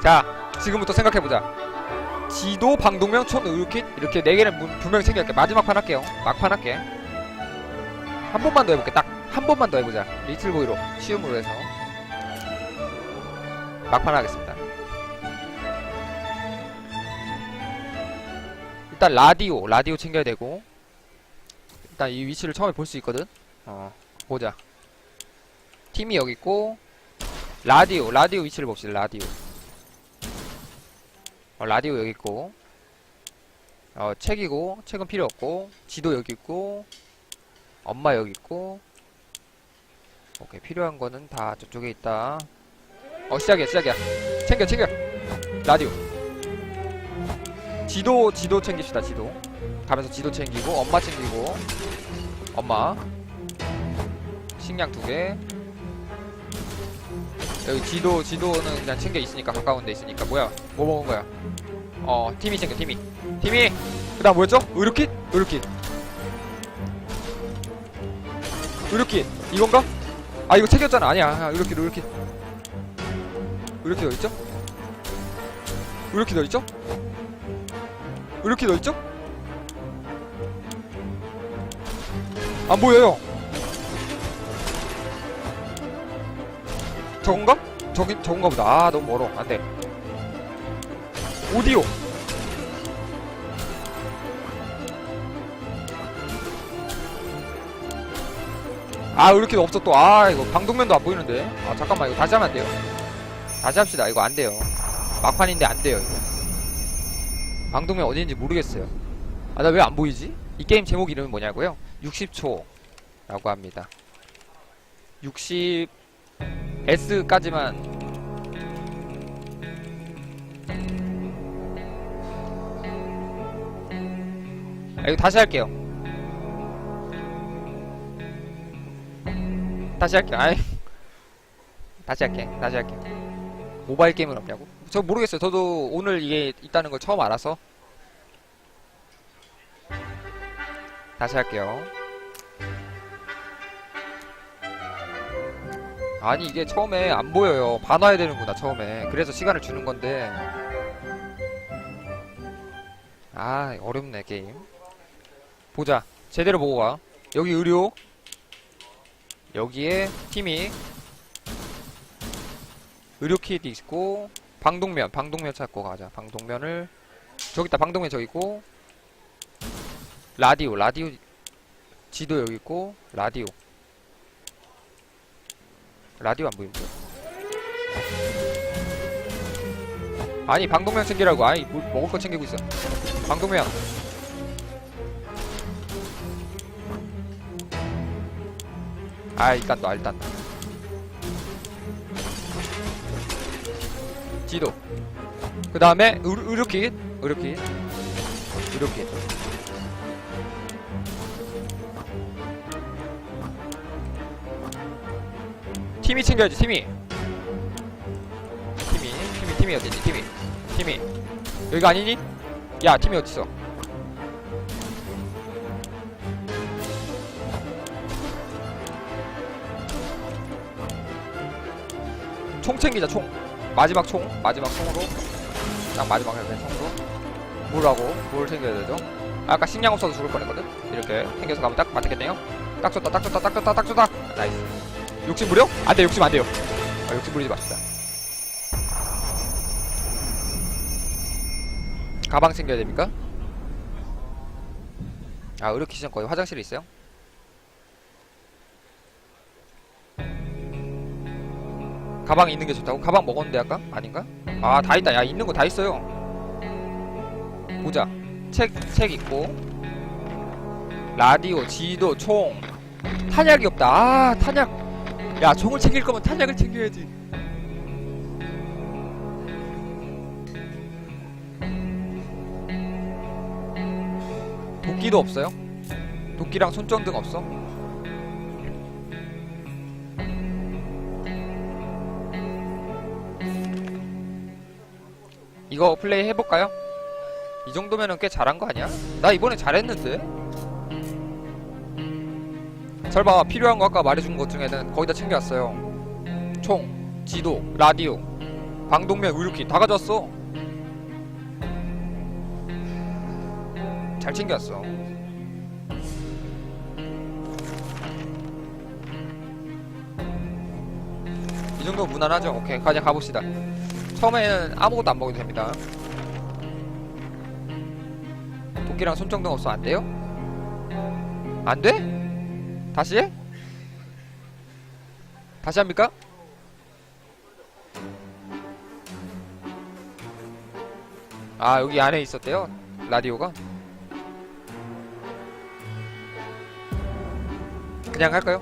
자 지금부터 생각해보자. 지도 방독면 촌 의료킷 이렇게 네 개를 분- 분명히 챙길게. 마지막 판 할게요. 막판 할게. 한 번만 더 해볼게. 딱 한 번만 더 해보자. 리틀 보이로 쉬움으로 해서. 막판 하겠습니다. 일단 라디오 라디오 챙겨야 되고. 일단 이 위치를 처음에 볼 수 있거든. 어 보자. 팀이 여기 있고. 라디오 라디오 위치를 봅시다 라디오 어, 라디오 여기 있고. 어 책이고 책은 필요 없고. 지도 여기 있고. 엄마 여기 있고. 오케이 필요한 거는 다 저쪽에 있다. 어 시작이야 시작이야. 챙겨 챙겨. 라디오. 지도 지도 챙깁시다 지도. 가면서 지도 챙기고 엄마 챙기고. 엄마. 식량 두개 여기 지도 지도는 그냥 챙겨 있으니까 가까운 데 있으니까. 뭐야? 뭐 먹은 거야? 어 팀이 챙겨 팀이. 팀이! 그다음 뭐였죠? 의료킷? 의료킷. 의료킷. 이건가? 아 이거 챙겼잖아. 아니야. 아, 의료킷 의료킷. 의료킷 어딨죠? 의료킷 어딨죠? 의료킷 어딨죠? 안 보여요 저건가? 저기 저건가 보다. 아 너무 멀어. 안 돼. 오디오. 아 이렇게 없어 또. 아 이거 방독면도 안 보이는데. 아 잠깐만 이거 다시 하면 안 돼요. 다시 합시다. 이거 안 돼요. 막판인데 안 돼요. 이거. 방독면 어디인지 모르겠어요. 아 나 왜 안 보이지? 이 게임 제목 이름은 뭐냐고요? 60초라고 합니다. 60 S까지만. 아, 이거 다시 할게요. 다시 할게요. 아이. 다시 할게. 다시 할게 모바일 게임은 없냐고? 저 모르겠어요. 저도 오늘 이게 있다는 걸 처음 알아서. 다시 할게요 아니 이게 처음에 안 보여요. 봐놔야 되는구나 처음에. 그래서 시간을 주는 건데. 아 어렵네 게임. 보자. 제대로 보고 가. 여기 의료. 여기에 팀이. 의료 킷이 있고 방독면. 방독면 찾고 가자. 방독면을. 저기 있다. 방독면 저기 있고. 라디오. 라디오. 지도 여기 있고. 라디오 라디오 안 보이는데? 아니 방독면 챙기라고. 아니 뭐, 먹을 거 챙기고 있어. 방독면 아 일단 놔 일단 놔. 지도. 그 다음에 의료킷 의료킷 의료킷 팀이 챙겨야지 팀이. 팀이 팀이 팀이 어디지? 팀이 팀이. 여기가 아니니? 야 팀이 어딨어? 총 챙기자 총. 마지막 총 마지막 총으로. 딱 마지막 돼 총으로. 뭐라고 뭘 챙겨야 되죠? 아까 식량 없어서 죽을 뻔했거든? 이렇게 챙겨서 가면 딱 맞겠네요? 딱 좋다 딱 좋다 딱 좋다 딱 좋다. 나이스 욕심 부려? 안돼 욕심 안돼요 아, 욕심 부리지 맙시다 가방 챙겨야 됩니까? 아 의료키 시전 거의 화장실에 있어요? 가방 있는 게 좋다고? 가방 먹었는데 아까? 아닌가? 아 다 있다 야 있는 거 다 있어요 보자 책 책 있고 라디오 지도 총 탄약이 없다 아 탄약 야 총을 챙길 거면 탄약을 챙겨야지 도끼도 없어요? 도끼랑 손전등 없어? 이거 플레이 해볼까요? 이 정도면은 꽤 잘한 거 아니야? 나 이번에 잘했는데? 잘 봐, 필요한 거 아까 말해준 것 중에는 거의 다 챙겨왔어요. 총, 지도, 라디오, 방독면 의료키 다 가져왔어 잘 챙겨왔어 이 정도 무난하죠? 오케이 그냥 가봅시다 처음에는 아무것도 안 먹어도 됩니다 도끼랑 손정등 없어 안 돼요? 안 돼? 다시 해? 다시 합니까? 아 여기 안에 있었대요 라디오가 그냥 할까요?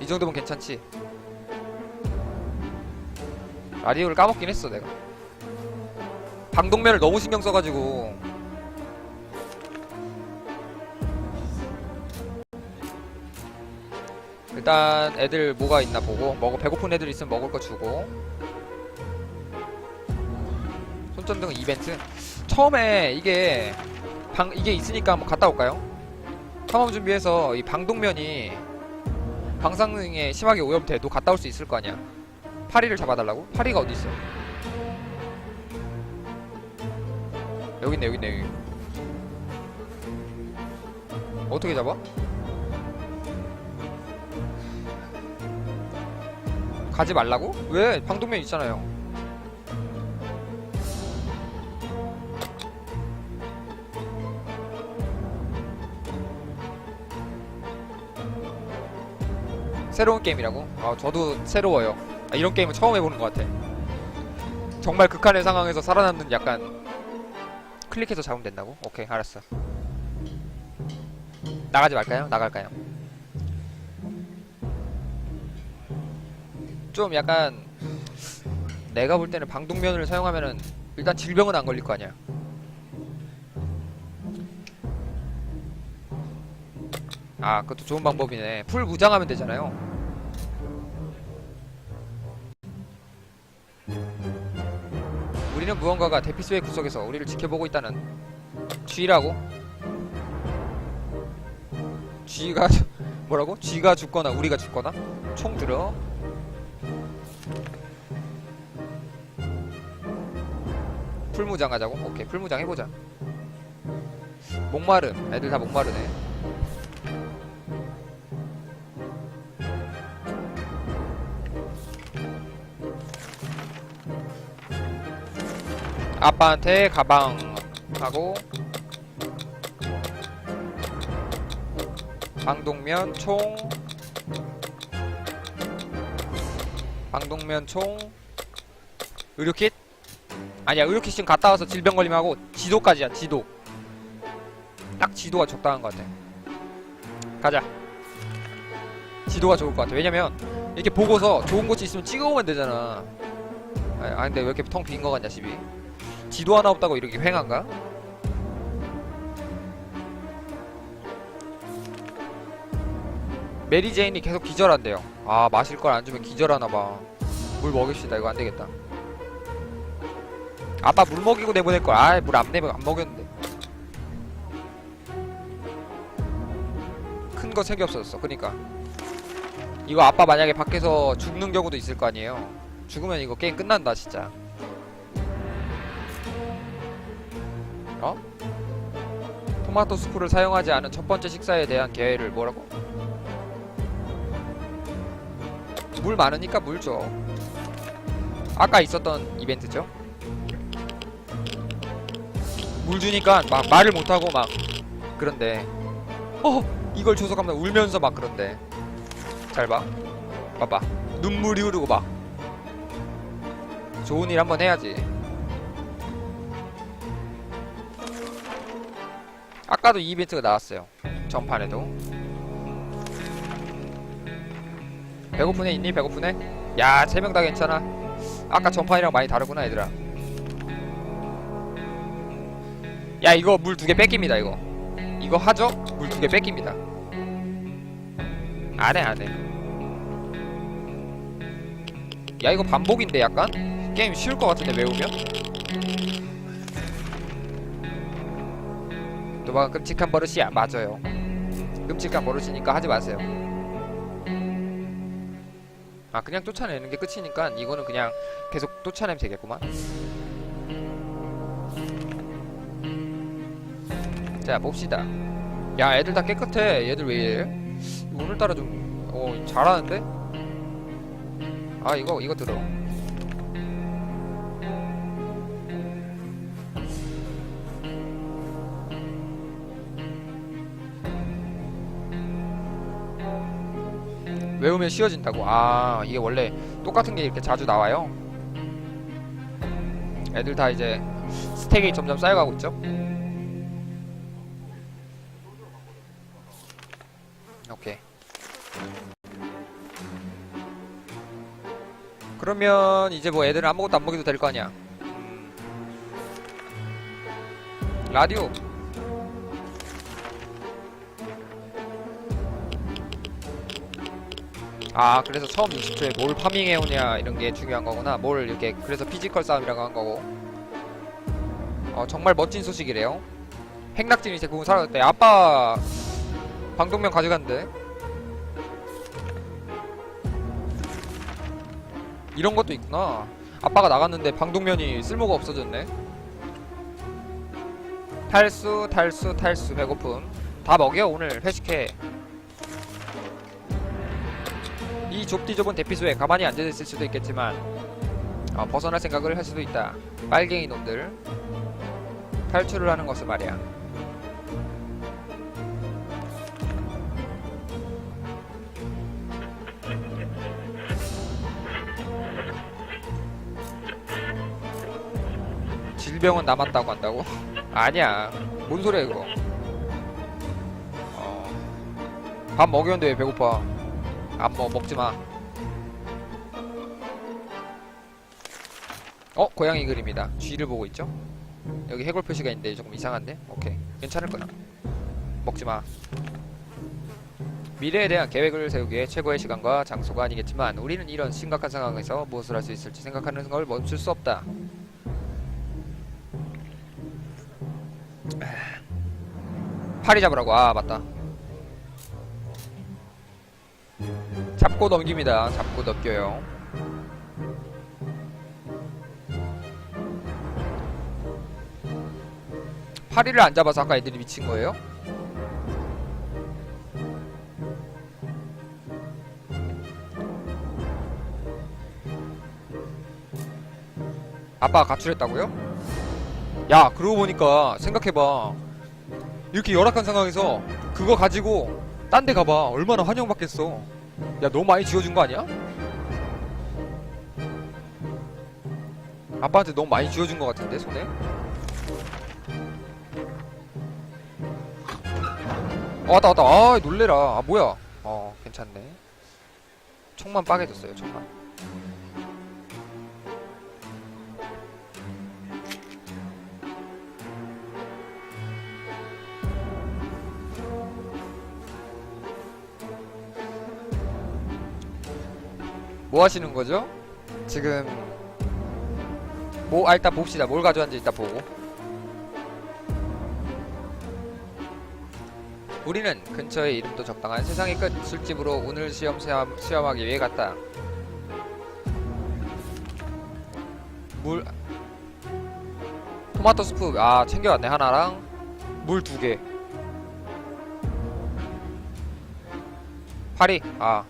이 정도면 괜찮지 라디오를 까먹긴 했어 내가 방독면을 너무 신경 써가지고 일단 애들 뭐가 있나 보고 먹어 배고픈 애들 있으면 먹을 거 주고 손전등 이벤트 처음에 이게 방 이게 있으니까 한번 갔다 올까요? 탐험 준비해서 이 방독면이 방사능에 심하게 오염돼도 갔다 올 수 있을 거 아니야 파리를 잡아달라고? 파리가 어디 있어? 여기 있네 여기 있네 여기 어떻게 잡아? 가지 말라고? 왜? 방독면 있잖아요. 새로운 게임이라고? 아, 저도 새로워요. 아, 이런 게임은 처음 해보는 것 같아. 정말 극한의 상황에서 살아남는 약간 클릭해서 잡으면 된다고? 오케이, 알았어. 나가지 말까요? 나갈까요? 좀 약간 내가 볼 때는 방독면을 사용하면은 일단 질병은 안 걸릴 거 아니야. 아, 그것도 좋은 방법이네. 풀 무장하면 되잖아요. 우리는 무언가가 대피소의 구석에서 우리를 지켜보고 있다는 쥐라고? 쥐가 뭐라고? 쥐가 죽거나 우리가 죽거나? 총 들어. 풀무장 하자고? 오케이 풀무장 해보자. 목마름 애들 다 목마르네. 아빠한테 가방 하고 방독면 총 방독면 총 의료킷 아니야 의료키 지금 갔다 와서 질병 걸리면 하고 지도까지야 지도. 딱 지도가 적당한 것 같아. 가자. 지도가 좋을 것 같아. 왜냐면 이렇게 보고서 좋은 곳이 있으면 찍어오면 되잖아. 아, 아, 근데 왜 이렇게 텅 빈 거 같냐 집이. 지도 하나 없다고 이렇게 횡한가? 메리 제인이 계속 기절한대요. 아 마실 걸 안 주면 기절하나봐. 물 먹읍시다. 이거 안 되겠다 아빠 물 먹이고 내보낼 걸. 아, 물 안 내면 안 먹였는데. 큰거 색이 없어졌어. 그니까. 이거 아빠 만약에 밖에서 죽는 경우도 있을 거 아니에요. 죽으면 이거 게임 끝난다, 진짜. 어? 토마토 수프를 사용하지 않은 첫 번째 식사에 대한 계획을 뭐라고? 물 많으니까 물 줘. 아까 있었던 이벤트죠? 물 주니까 막 말을 못하고 막 그런데. 어 이걸 줘서 가면 울면서 막 그런데. 잘 봐. 봐봐. 눈물이 흐르고 막. 좋은 일 한번 해야지. 아까도 이 이벤트가 나왔어요. 전판에도. 배고픈 애 있니? 배고픈 애? 야세 명 다 괜찮아. 아까 전판이랑 많이 다르구나 얘들아 야 이거 물 두 개 뺏깁니다 이거. 이거 하죠? 물 두 개 뺏깁니다. 안해 안해 야 이거 반복인데 약간? 게임 쉬울 것 같은데 외우면? 도박 끔찍한 버릇이야. 맞아요. 끔찍한 버릇이니까 하지 마세요. 아 그냥 쫓아내는 게 끝이니까 이거는 그냥 계속 쫓아내면 되겠구만 자 봅시다. 야 애들 다 깨끗해. 얘들 왜 이래? 오늘따라 좀 어, 잘하는데? 아 이거 이거 들어. 외우면 쉬워진다고. 아 이게 원래 똑같은 게 이렇게 자주 나와요? 애들 다 이제 스택이 점점 쌓여가고 있죠 그러면 이제 뭐 애들은 아무것도 안 먹여도 될 거 아니야. 음. 라디오. 아 그래서 처음 60초에 뭘 파밍해오냐 이런 게 중요한 거구나. 뭘 이렇게 그래서 피지컬 싸움이라고 한 거고. 어 정말 멋진 소식이래요. 핵낙진이 대부분 사라졌대. 아빠 방독면 가져간대 이런 것도 있구나. 아빠가 나갔는데 방독면이 쓸모가 없어졌네. 탈수 탈수 탈수. 배고픔. 다 먹여 오늘. 회식해. 이 좁디 좁은 대피소에 가만히 앉아있을 수도 있겠지만 어, 벗어날 생각을 할 수도 있다. 빨갱이 놈들. 탈출을 하는 것을 말이야 질병은 남았다고 한다고? 아니야. 뭔 소리야 이거? 어, 밥 먹였는데 왜 배고파? 안 먹, 먹지 마. 어? 고양이 그림이다. 쥐를 보고 있죠? 여기 해골 표시가 있는데 조금 이상한데? 오케이. 괜찮을 거야. 먹지 마. 미래에 대한 계획을 세우기에 최고의 시간과 장소가 아니겠지만 우리는 이런 심각한 상황에서 무엇을 할 수 있을지 생각하는 걸 멈출 수 없다 파리 잡으라고. 아 맞다. 잡고 넘깁니다. 잡고 넘겨요. 파리를 안 잡아서 아까 애들이 미친 거예요? 아빠가 가출했다고요? 야 그러고 보니까 생각해봐. 이렇게 열악한 상황에서 그거 가지고 딴 데 가봐. 얼마나 환영받겠어. 야 너무 많이 지어준 거 아니야? 아빠한테 너무 많이 지어준 거 같은데 손에? 어, 왔다 왔다. 아 놀래라. 아 뭐야? 어 괜찮네. 총만 빠개졌어요 총만 뭐 하시는 거죠? 지금 뭐, 아, 일단 봅시다. 뭘 가져왔는지 일단 보고. 우리는 근처에 이름도 적당한 세상의 끝 술집으로 오늘 시험 시험, 시험하기 위해 갔다. 물 토마토 스프 아 챙겨왔네 하나랑 물 두 개. 파리 아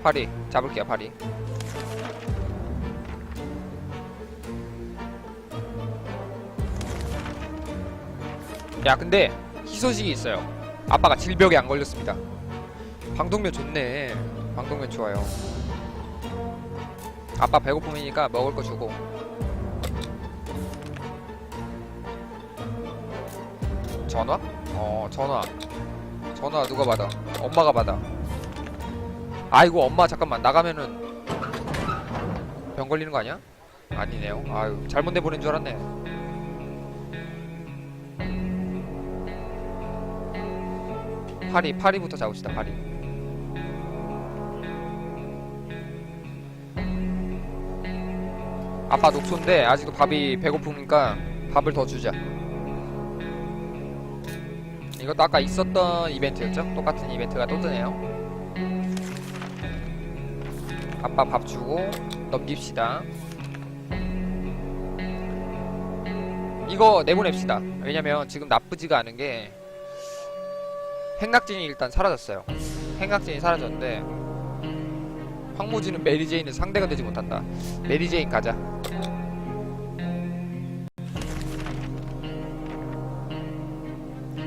파리. 잡을게요 파리. 야 근데 희소식이 있어요. 아빠가 질병에 안 걸렸습니다. 방독면 좋네. 방독면 좋아요. 아빠 배고픔이니까 먹을 거 주고. 전화? 어 전화. 전화 누가 받아? 엄마가 받아 아이고 엄마 잠깐만. 나가면은 병 걸리는 거 아니야? 아니네요. 아유 잘못 내보낸 줄 알았네. 파리 파리부터 잡읍시다 파리. 아빠 녹초인데 아직도 밥이 배고프니까 밥을 더 주자. 이것도 아까 있었던 이벤트였죠? 똑같은 이벤트가 또 뜨네요 아빠 밥 주고 넘깁시다. 이거 내보냅시다. 왜냐면 지금 나쁘지가 않은 게 행락진이 일단 사라졌어요. 행락진이 사라졌는데 황무지는 메리제인은 상대가 되지 못한다. 메리제인 가자.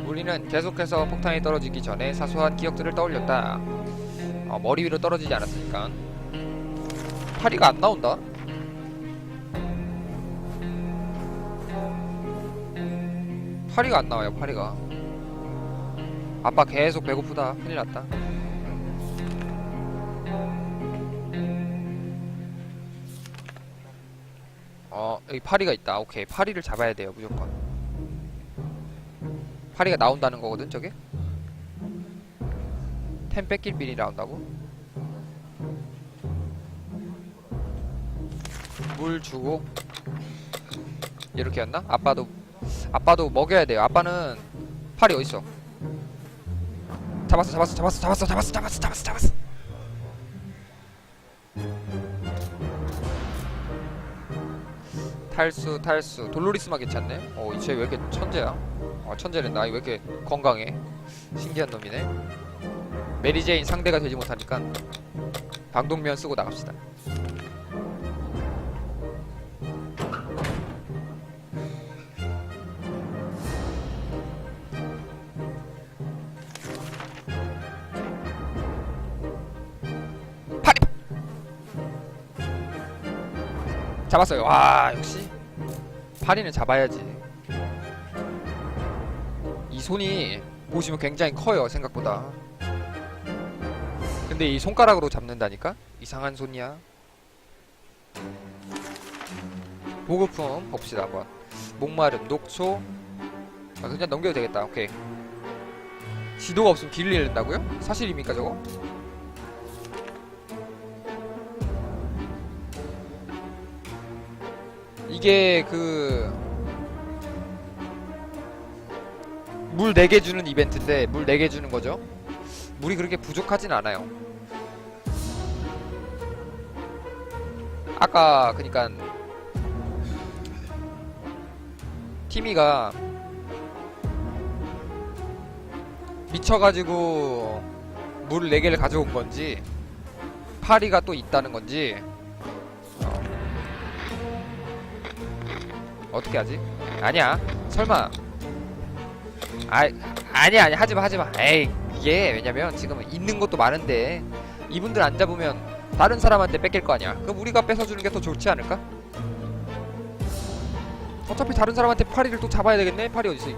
우리는 계속해서 폭탄이 떨어지기 전에 사소한 기억들을 떠올렸다. 어, 머리 위로 떨어지지 않았으니까. 파리가 안 나온다? 파리가 안 나와요, 파리가. 아빠 계속 배고프다. 큰일 났다. 어, 여기 파리가 있다. 오케이. 파리를 잡아야 돼요, 무조건. 파리가 나온다는 거거든, 저게? 템 뺏길 빌이 나온다고? 물 주고 이렇게 였나? 아빠도 아빠도 먹여야 돼요. 아빠는 파리 어딨어? 잡았어, 잡았어, 잡았어, 잡았어, 잡았어, 잡았어, 잡았어, 잡았어. 탈수, 탈수. 돌로리스만 괜찮네. 어, 이쟤 왜 이렇게 천재야? 어, 천재랜다. 이왜 이렇게 건강해? 신기한 놈이네. 메리제인 상대가 되지 못하니까 방독면 쓰고 나갑시다. 잡았어요. 와, 역시 파리는 잡아야지. 이 손이 보시면 굉장히 커요, 생각보다. 근데 이 손가락으로 잡는다니까? 이상한 손이야. 보급품 봅시다 한번. 목마름, 녹초. 아, 그냥 넘겨도 되겠다. 오케이. 지도가 없으면 길을 잃는다고요? 사실입니까 저거? 이게 그... 물 4개 주는 이벤트인데 물 4개 주는 거죠? 물이 그렇게 부족하진 않아요. 아까 그니까 티미가 미쳐가지고 물 4개를 가져온 건지 파리가 또 있다는 건지 어떻게 하지? 아니야 설마 아 아니야 아니야 하지마 하지마 에이 이게 왜냐면 지금 있는 것도 많은데 이분들 안 잡으면 다른 사람한테 뺏길 거 아니야 그럼 우리가 뺏어주는 게 더 좋지 않을까? 어차피 다른 사람한테 파리를 또 잡아야 되겠네? 파리 어디있어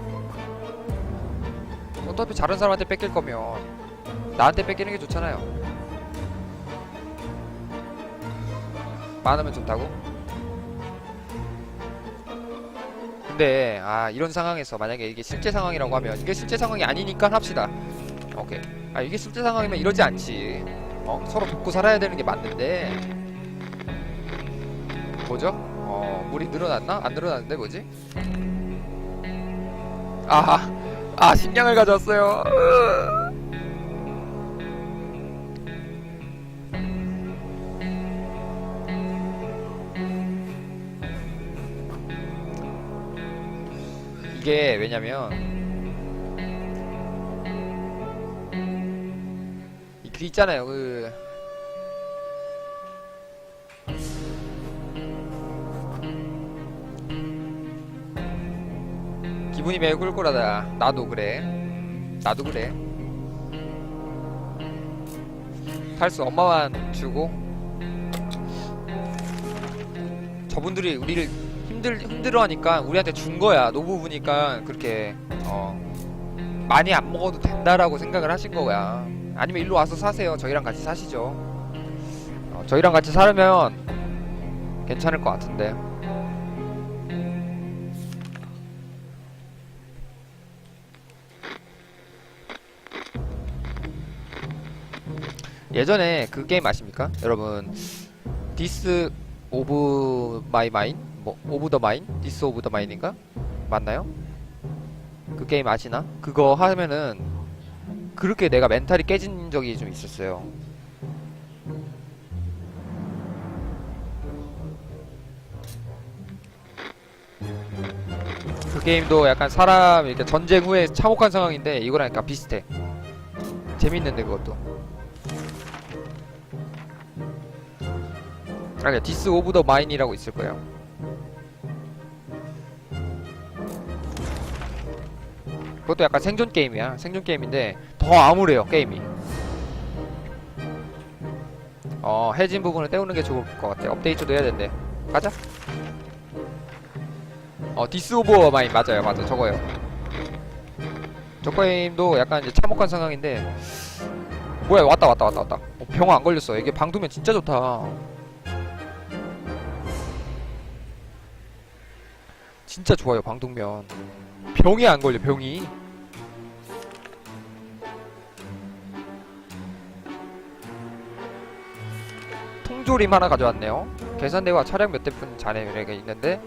어차피 다른 사람한테 뺏길 거면 나한테 뺏기는 게 좋잖아요 많으면 좋다고? 근데 아 이런 상황에서 만약에 이게 실제 상황이라고 하면 이게 실제 상황이 아니니까 합시다. 오케이. 아 이게 실제 상황이면 이러지 않지. 어 서로 돕고 살아야 되는 게 맞는데. 뭐죠? 어 물이 늘어났나? 안 늘어났는데 뭐지? 아하. 아 식량을 가져왔어요 이게 왜냐면 이- 그 있잖아요. 그 기분이 매우 꿀꿀하다. 나도 그래. 나도 그래. 탈수 엄마만 주고 저분들이 우리를 힘들 힘들어하니까 우리한테 준 거야. 노부부니까 그렇게 어 많이 안 먹어도 된다라고 생각을 하신 거야. 아니면 일로 와서 사세요. 저희랑 같이 사시죠. 어, 저희랑 같이 살면 괜찮을 것 같은데. 예전에 그 게임 아십니까? 여러분 디스 오브 마이 마인? 뭐 오브 더 마인? 디스 오브 더 마인인가? 맞나요? 그 게임 아시나? 그거 하면은 그렇게 내가 멘탈이 깨진 적이 좀 있었어요. 그 게임도 약간 사람 이렇게 전쟁 후에 참혹한 상황인데 이거랑 약간 비슷해. 재밌는데 그것도. 아니 디스 오브 더 마인이라고 있을 거예요. 그것도 약간 생존 게임이야. 생존 게임인데 더 암울해요 게임이. 어 해진 부분을 때우는 게 좋을 것 같아. 업데이트도 해야 된대. 가자. 어 디스 오브 마인 맞아요 맞아 저거요 저 게임도 약간 이제 참혹한 상황인데 뭐야 왔다 왔다 왔다 왔다 어, 병안 걸렸어 이게 방두면 진짜 좋다 진짜 좋아요 방독면 병이 안 걸려 병이. 통조림 하나 가져왔네요. 계산대와 차량 몇 대뿐 잔해가 있는데.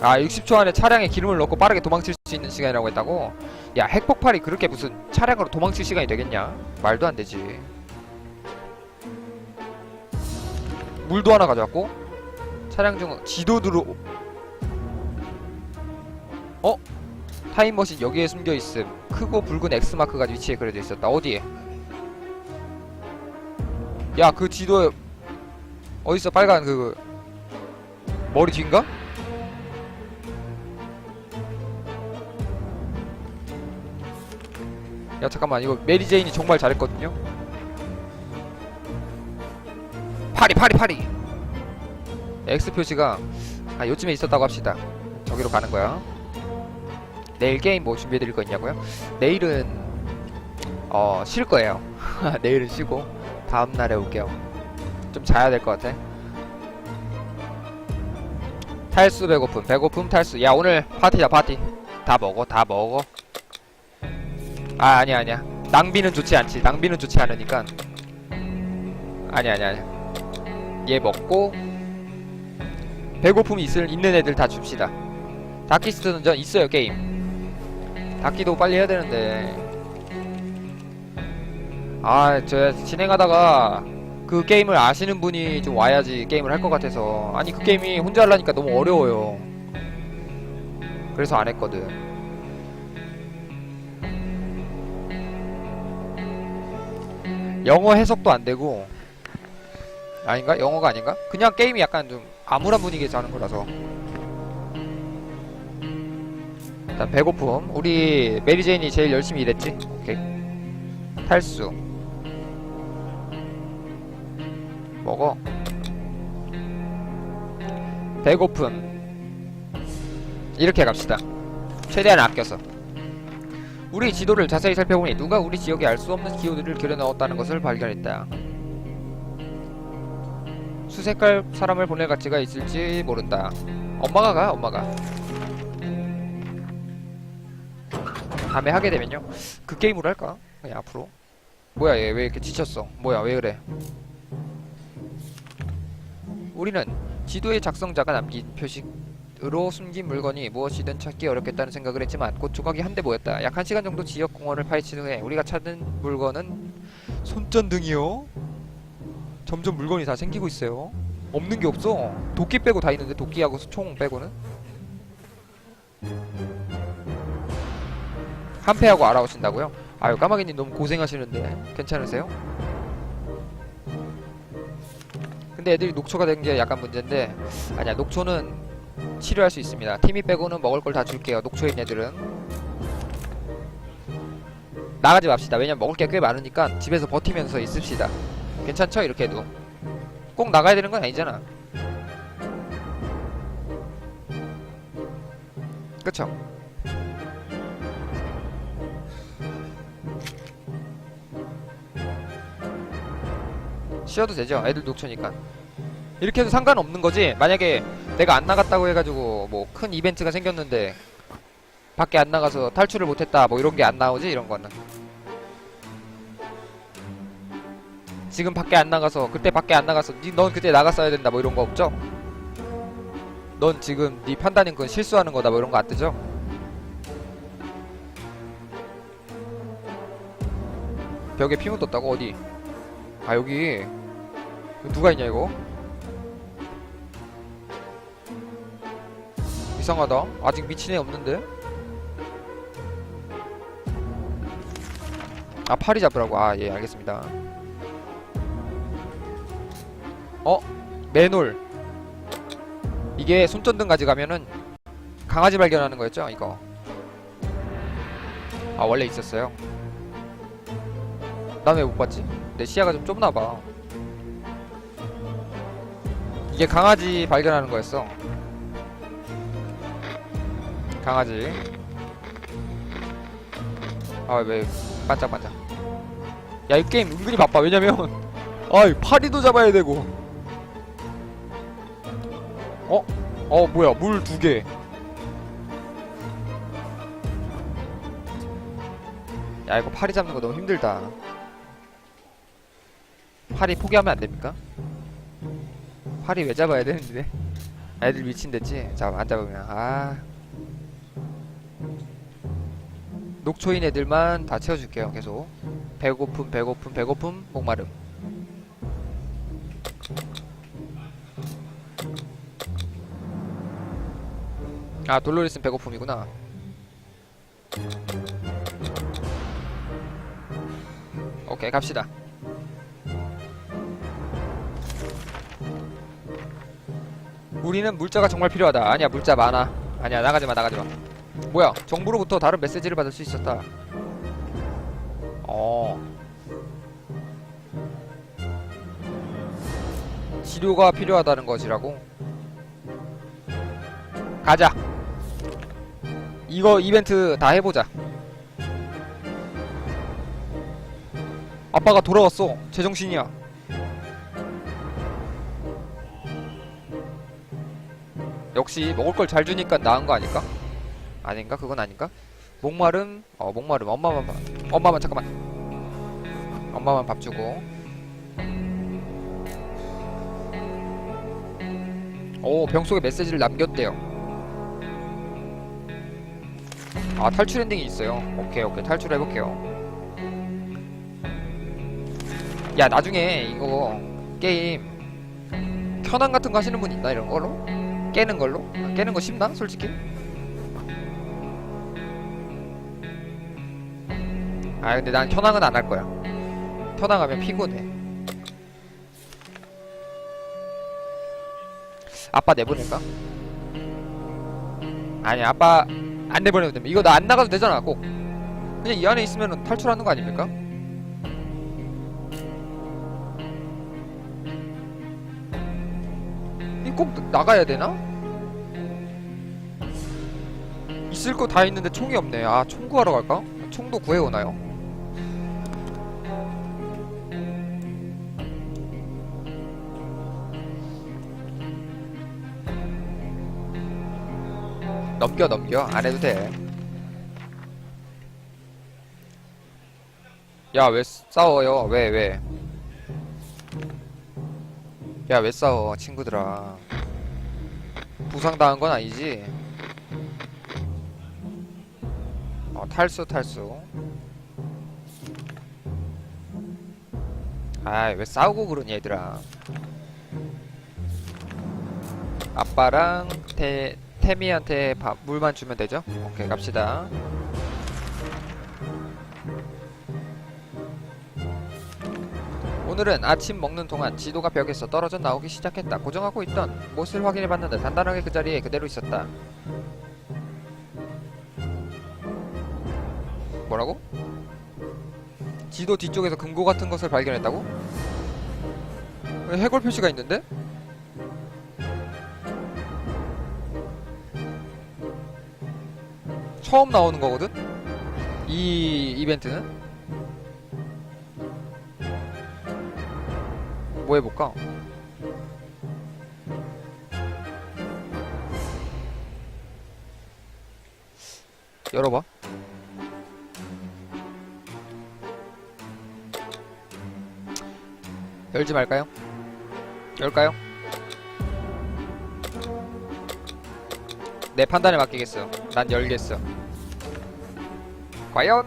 아 60초 안에 차량에 기름을 넣고 빠르게 도망칠 수 있는 시간이라고 했다고? 야 핵폭발이 그렇게 무슨 차량으로 도망칠 시간이 되겠냐? 말도 안 되지. 물도 하나 가져왔고 차량 중 지도들로 어? 타임머신 여기에 숨겨있음 크고 붉은 X마크가 위치에 그려져 있었다 어디에? 야 그 지도에 어딨어 빨간 그 머리 뒤인가? 야 잠깐만 이거 메리 제인이 정말 잘했거든요. 파리 파리 파리. X 표시가 아 요쯤에 있었다고 합시다. 저기로 가는 거야. 내일 게임 뭐 준비해드릴 거 있냐고요? 내일은 어 쉴 거예요. 내일은 쉬고 다음 날에 올게요. 좀 자야 될 것 같아. 탈수 배고픔 배고픔 탈수. 야 오늘 파티다 파티. 다 먹어 다 먹어. 아 아니야 아니야 낭비는 좋지 않지 낭비는 좋지 않으니까 아니야 아니야 아니야 얘 먹고 배고픔이 있을, 있는 애들 다 줍시다. 다키스트는 전 있어요 게임. 다키도 빨리 해야 되는데. 아 저 진행하다가 그 게임을 아시는 분이 좀 와야지 게임을 할 것 같아서. 아니 그 게임이 혼자 하려니까 너무 어려워요. 그래서 안 했거든. 영어 해석도 안 되고. 아닌가? 영어가 아닌가? 그냥 게임이 약간 좀 암울한 분위기에서 하는 거라서. 일단 배고픔. 우리 메리제인이 제일 열심히 일했지? 오케이. 탈수. 먹어. 배고픔. 이렇게 갑시다. 최대한 아껴서. 우리 지도를 자세히 살펴보니 누가 우리 지역에 알 수 없는 기호들을 그려 넣었다는 것을 발견했다. 수색할 사람을 보낼 가치가 있을지 모른다. 엄마가 가, 엄마가. 다음에 하게 되면요. 그 게임으로 할까? 그냥 앞으로. 뭐야, 얘 왜 이렇게 지쳤어? 뭐야, 왜 그래? 우리는 지도의 작성자가 남긴 표식으로 숨긴 물건이 무엇이든 찾기 어렵겠다는 생각을 했지만 곧 조각이 한대 모였다. 약 한 시간 정도 지역 공원을 파헤친 후에 우리가 찾은 물건은 손전등이요. 점점 물건이 다 생기고 있어요. 없는 게 없어. 도끼 빼고 다 있는데 도끼하고 총 빼고는 한패하고 알아오신다고요? 아유 까마귀님 너무 고생하시는데 괜찮으세요? 근데 애들이 녹초가 된 게 약간 문제인데 아니야 녹초는 치료할 수 있습니다. 팀이 빼고는 먹을 걸 다 줄게요. 녹초인 애들은 나가지 맙시다. 왜냐면 먹을 게 꽤 많으니까 집에서 버티면서 있읍시다. 괜찮죠? 이렇게 해도 꼭 나가야 되는 건 아니잖아. 그쵸? 쉬어도 되죠. 애들 녹초니까. 이렇게 해도 상관없는 거지. 만약에 내가 안 나갔다고 해가지고 뭐 큰 이벤트가 생겼는데 밖에 안 나가서 탈출을 못했다 뭐 이런 게 안 나오지 이런 거는. 지금 밖에 안 나가서 그때 밖에 안 나가서 니, 넌 그때 나갔어야 된다 뭐 이런 거 없죠? 넌 지금 네 판단인 건 실수하는 거다 뭐 이런 거 안 뜨죠? 벽에 피 묻었다고 어디? 아 여기 누가 있냐 이거? 이상하다. 아직 미친 애 없는데? 아, 파리 잡으라고. 아, 예, 알겠습니다. 어? 맨홀. 이게 손전등 가져가면은 강아지 발견하는 거였죠? 이거. 아, 원래 있었어요. 난 왜 못 봤지? 내 시야가 좀 좁나봐. 이게 강아지 발견하는 거였어. 강아지. 아, 왜, 반짝반짝. 야, 이 게임 은근히 바빠. 왜냐면, 아이, 파리도 잡아야 되고. 어? 어, 뭐야, 물 두 개. 야, 이거 파리 잡는 거 너무 힘들다. 파리 포기하면 안 됩니까? 파리 왜 잡아야 되는데? 애들 미친 댔지? 잡, 안 잡으면, 아. 녹초인 애들만 다 채워줄게요, 계속. 배고픔, 배고픔, 배고픔, 목마름. 아, 돌로리스는 배고픔이구나. 오케이, 갑시다. 우리는 물자가 정말 필요하다. 아니야, 물자 많아. 아니야, 나가지마, 나가지마. 뭐야, 정부로부터 다른 메시지를 받을 수 있었다. 어. 치료가 필요하다는 것이라고? 가자. 이거 이벤트 다 해보자. 아빠가 돌아왔어. 제정신이야. 역시 먹을 걸 잘 주니까 나은 거 아닐까? 아닌가? 그건 아닌가? 목마름? 어, 목마름. 엄마만, 봐. 엄마만, 잠깐만. 엄마만 밥 주고. 오, 병 속에 메시지를 남겼대요. 아, 탈출 엔딩이 있어요. 오케이, 오케이. 탈출해볼게요. 야, 나중에 이거 게임 현황 같은 거 하시는 분 있나? 이런 걸로? 깨는 걸로? 아, 깨는 거 쉽나? 솔직히? 아 근데 난 현황은 안 할 거야 현황하면 피곤해 아빠 내보낼까? 아니 아빠 안 내보내도 됩니다 이거 나 안 나가도 되잖아 꼭 그냥 이 안에 있으면 탈출하는 거 아닙니까? 이 꼭 나가야 되나? 있을 거 다 있는데 총이 없네. 아, 총 구하러 갈까? 총도 구해오나요? 넘겨, 넘겨. 안 해도 돼. 야, 왜 싸워요? 왜, 왜? 야, 왜 싸워, 친구들아. 부상 당한 건 아니지? 어, 탈수, 탈수. 아이, 왜 싸우고 그러니, 얘들아. 아빠랑 태, 태미한테 밥, 물만 주면 되죠? 오케이, 갑시다. 오늘은 아침 먹는 동안 지도가 벽에서 떨어져 나오기 시작했다. 고정하고 있던 못을 확인해봤는데 단단하게 그 자리에 그대로 있었다. 뭐라고? 지도 뒤쪽에서 금고 같은 것을 발견했다고? 왜 해골 표시가 있는데? 처음 나오는 거거든? 이 이벤트는? 뭐 해볼까? 열어봐. 열지 말까요? 열까요? 내 판단에 맡기겠어. 난 열겠어. 과연